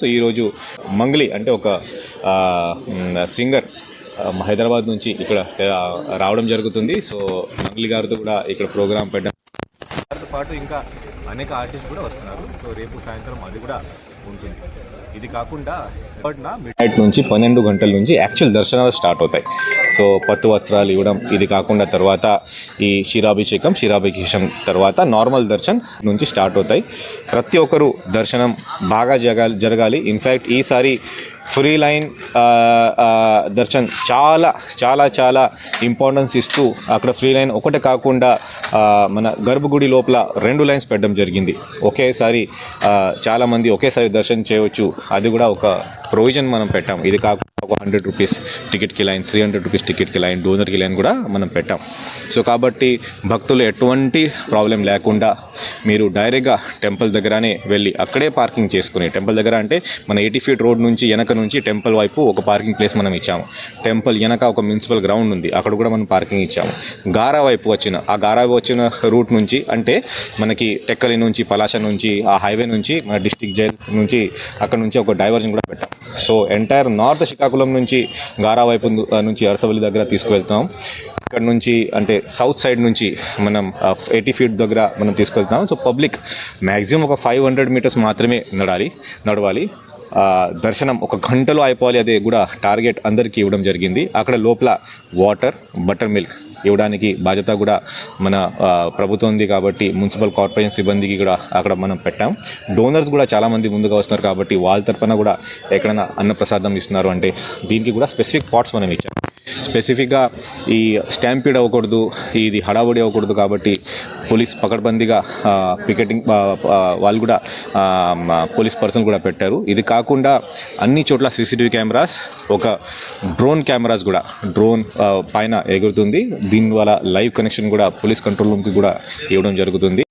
So ఈరోజు మంగ్లీ అంటే ఒక సింగర్ హైదరాబాద్ నుంచి ఇక్కడ రావడం జరుగుతుంది. సో మంగ్లీ గారితో కూడా ఇక్కడ ప్రోగ్రామ్ పెట్టడం. గారితో పాటు ఇంకా అనేక ఆర్టిస్ట్ కూడా వస్తున్నారు. సో రేపు సాయంత్రం అది కూడా ఉంటుంది. ఇది కాకుండా నైట్ నుంచి పన్నెండు గంటల నుంచి యాక్చువల్ దర్శనాలు స్టార్ట్ అవుతాయి. సో పత్తు వస్త్రాలు ఇవ్వడం ఇది కాకుండా తర్వాత ఈ క్షీరాభిషేకం క్షీరాభిషేకం తర్వాత నార్మల్ దర్శన్ నుంచి స్టార్ట్ అవుతాయి. ప్రతి ఒక్కరు దర్శనం బాగా జరగాలి. జరగాలి ఇన్ఫ్యాక్ట్ ఈసారి ఫ్రీ లైన్ దర్శన్ చాలా చాలా చాలా ఇంపార్టెన్స్ ఇస్తూ అక్కడ ఫ్రీ లైన్ ఒకటే కాకుండా మన గర్భగుడి లోపల రెండు లైన్స్ పెట్టడం జరిగింది. ఒకేసారి చాలామంది ఒకేసారి దర్శనం చేయవచ్చు. అది కూడా ఒక ప్రొవిజన్ మనం పెట్టాం ఇది కాకుండా ఒక హండ్రెడ్ రూపీస్ టికెట్కి లైన్ త్రీ హండ్రెడ్ రూపీస్ టికెట్కి లైన్ డోనర్కి లైన్ కూడా మనం పెట్టాం. సో కాబట్టి భక్తులు ఎటువంటి ప్రాబ్లం లేకుండా మీరు డైరెక్ట్గా టెంపుల్ దగ్గరనే వెళ్ళి అక్కడే పార్కింగ్ చేసుకుని టెంపుల్ దగ్గర అంటే మన ఎయిటీ ఫీట్ రోడ్ నుంచి వెనక నుంచి టెంపుల్ వైపు ఒక పార్కింగ్ ప్లేస్ మనం ఇచ్చాము. టెంపుల్ వెనక ఒక మున్సిపల్ గ్రౌండ్ ఉంది అక్కడ కూడా మనం పార్కింగ్ ఇచ్చాము. గారా వైపు వచ్చిన ఆ గారా వైపు వచ్చిన రూట్ నుంచి అంటే మనకి టెక్కలి నుంచి పలాస నుంచి ఆ హైవే నుంచి మన డిస్టిక్ జైల్ నుంచి అక్కడ నుంచి ఒక డైవర్జన్ కూడా పెట్టాం. సో ఎంటైర్ నార్త్ శ్రీకాకుళం నుంచి గారా వైపు నుంచి అరసవల్లి దగ్గర తీసుకువెళ్తాం. ఇక్కడ నుంచి అంటే సౌత్ సైడ్ నుంచి మనం ఎయిటీ ఫీట్ దగ్గర మనం తీసుకెళ్తాం సో పబ్లిక్ మ్యాక్సిమం ఒక ఫైవ్ హండ్రెడ్ మీటర్స్ మాత్రమే నడాలి నడవాలి. దర్శనం ఒక గంటలో అయిపోవాలి అదే కూడా టార్గెట్ అందరికీ ఇవ్వడం జరిగింది. అక్కడ లోపల వాటర్ బటర్ మిల్క్ ఇవ్వడానికి బాధ్యత కూడా మన ప్రభుత్వం ఉంది కాబట్టి మున్సిపల్ కార్పొరేషన్ సిబ్బందికి కూడా అక్కడ మనం పెట్టాం. డోనర్స్ కూడా చాలామంది ముందుగా వస్తున్నారు కాబట్టి వాళ్ళ తరఫున కూడా ఎక్కడైనా అన్నప్రసాదం ఇస్తున్నారు అంటే దీనికి కూడా స్పెసిఫిక్ పాట్స్ మనం ఇచ్చాం. స్పెసిఫిక్గా ఈ స్టాంపీడ్ అవ్వకూడదు ఇది హడావుడి అవ్వకూడదు కాబట్టి పోలీస్ పకడ్బందీగా పికెటింగ్ వాళ్ళు కూడా పోలీస్ పర్సన్ కూడా పెట్టారు. ఇది కాకుండా అన్ని చోట్ల సీసీటీవీ కెమెరాస్ ఒక డ్రోన్ కెమెరాస్ కూడా డ్రోన్ పైన ఎగురుతుంది. దీనివల్ల లైవ్ కనెక్షన్ కూడా పోలీస్ కంట్రోల్ రూమ్కి కూడా ఇవ్వడం జరుగుతుంది.